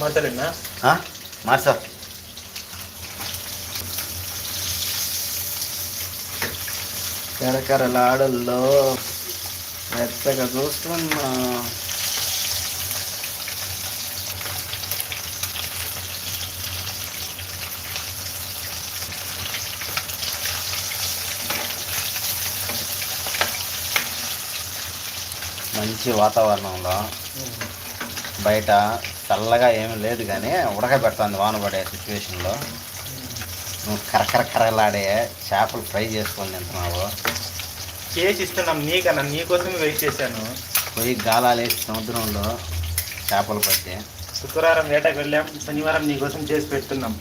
మాట్లాడినా మార్చా కరకరలాడల్లో మెత్తగా చూస్తున్నా మంచి వాతావరణంలో బయట చల్లగా ఏమీ లేదు కానీ ఉడకబెడుతుంది వాన పడే సిచ్యువేషన్లో నువ్వు కరకర కరలాడే చేపలు ఫ్రై చేసుకొని తింటున్నావు. చేసి ఇస్తున్నాం నీకన్నా నీకోసం వెయిట్ చేశాను. పోయి గాలాలేసి సముద్రంలో చేపలు పట్టి శుక్రవారం వేటకు వెళ్ళాం శనివారం నీకోసం చేసి పెడుతున్నాం.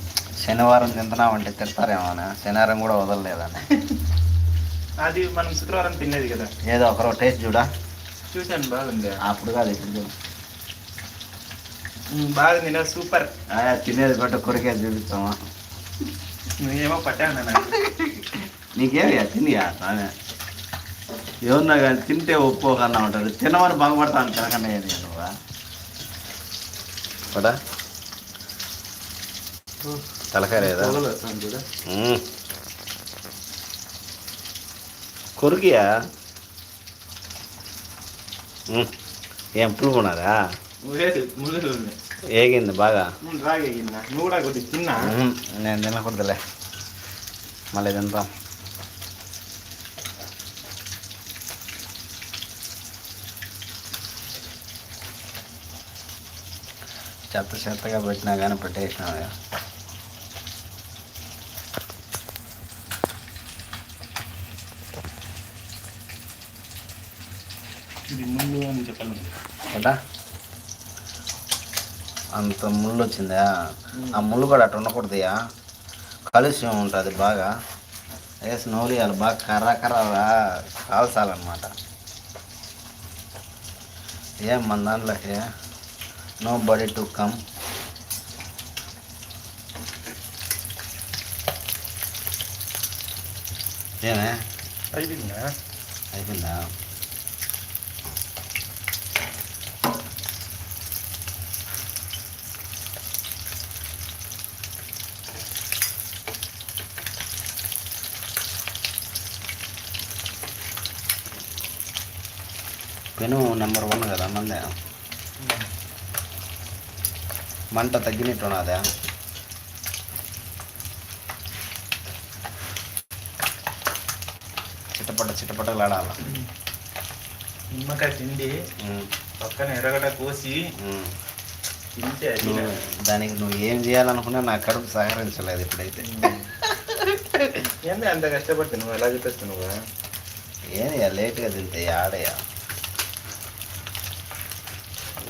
శనివారం తింటున్నామంటే తిడతారేమో అని శనివారం కూడా వదలలేదని అది మనం శుక్రవారం తినేది కదా. ఏదో ఒకరో టేస్ట్ చూడా? చూశాను బాగుంది. అప్పుడు కాదు ఇప్పుడు బాగుంది నా సూపర్ తినేది కొట్ట కొరికే చూపిస్తామా నువ్వేమో పట్టాను నాకు నీకేమియా తినియా తానే ఏమన్నా కానీ తింటే ఒప్పు కన్నా ఉంటాడు తినమని బాగుపడతాను తినకన్నా నువ్వా పడా తలకాయ లేదా. కొరికియా. ఏం పులుపు ఏగింది బాగా. నేను తినకూడదులే మళ్ళీ తింటాం చెత్త చెత్తగా పెట్టినా కానీ పెట్టేసినా ఇది ముళ్ళు అని చెప్పాలి కదా అంత ముళ్ళు వచ్చిందా ఆ ముళ్ళు కూడా అట్లా ఉండకూడదుయా కాలుష్యం ఉంటుంది బాగా. వేసి నూలియాలి బాగా కర్ర కర్రగా కాల్చాలన్నమాట. ఏం మన దాంట్లోకి? నో బడీ టు కమ్ ఏమే? అయిపోయిందా? అయిపోయిందా? పెను నెంబర్ వన్ కదా మందే. మంట తగ్గినట్టు ఉన్నదా చిట్టపట్ట చిట్టపట్టలాడాల నిమ్మకాయ తిండి పక్కన ఎర్రగడ్డ కోసి తింటే దానికి నువ్వు ఏం చేయాలనుకున్నా నా కడుపు సహకరించలేదు ఇప్పుడైతే. ఏంది అంత కష్టపడితే నువ్వు ఎలా చెప్పేస్తావు నువ్వు ఏదయ్యా లేట్గా తింటే ఆడయ్యా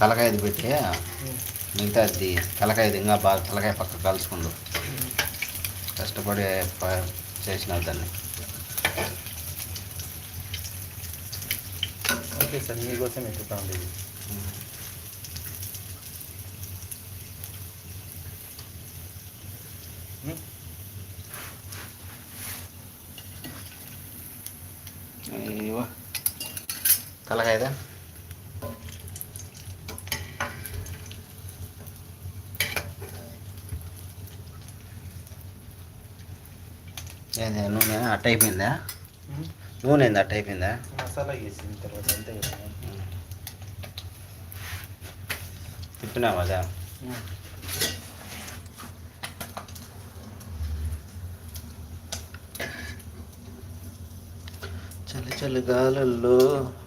తలకాయది పెట్టి మిగతా అది తలకాయది ఇంకా బాగా తలకాయ పక్క కలుసుకుండు కష్టపడి చేసిన దాన్ని. ఓకే సార్ మీకోసం అయ్యో తలకాయదా? ఏంది నూనె అట్ట అయిపోయిందా? నూనె ఏంది అట్ట అయిపోయిందా? మసాలా వేసిన తర్వాత అంతే తిప్పినావా అదా? చలి చలి గాలుల్లో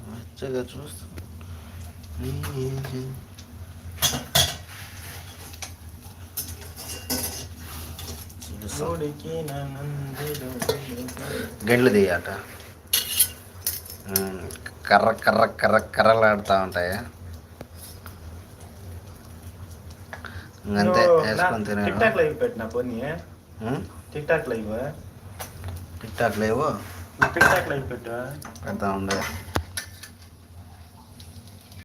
మెచ్చగా చూస్తూ గండ్లు తీయట. కర్ర కర్ర కర్ర కర్రలాడుతూ ఉంటాయి? ఇంకంతే వేసుకొని తినే లైవ్ పెట్టినా పోనీ tik tok live? Tik tok లేవు? టిక్ టాక్ లైవ్ పెట్టు పెడతా ఉండే.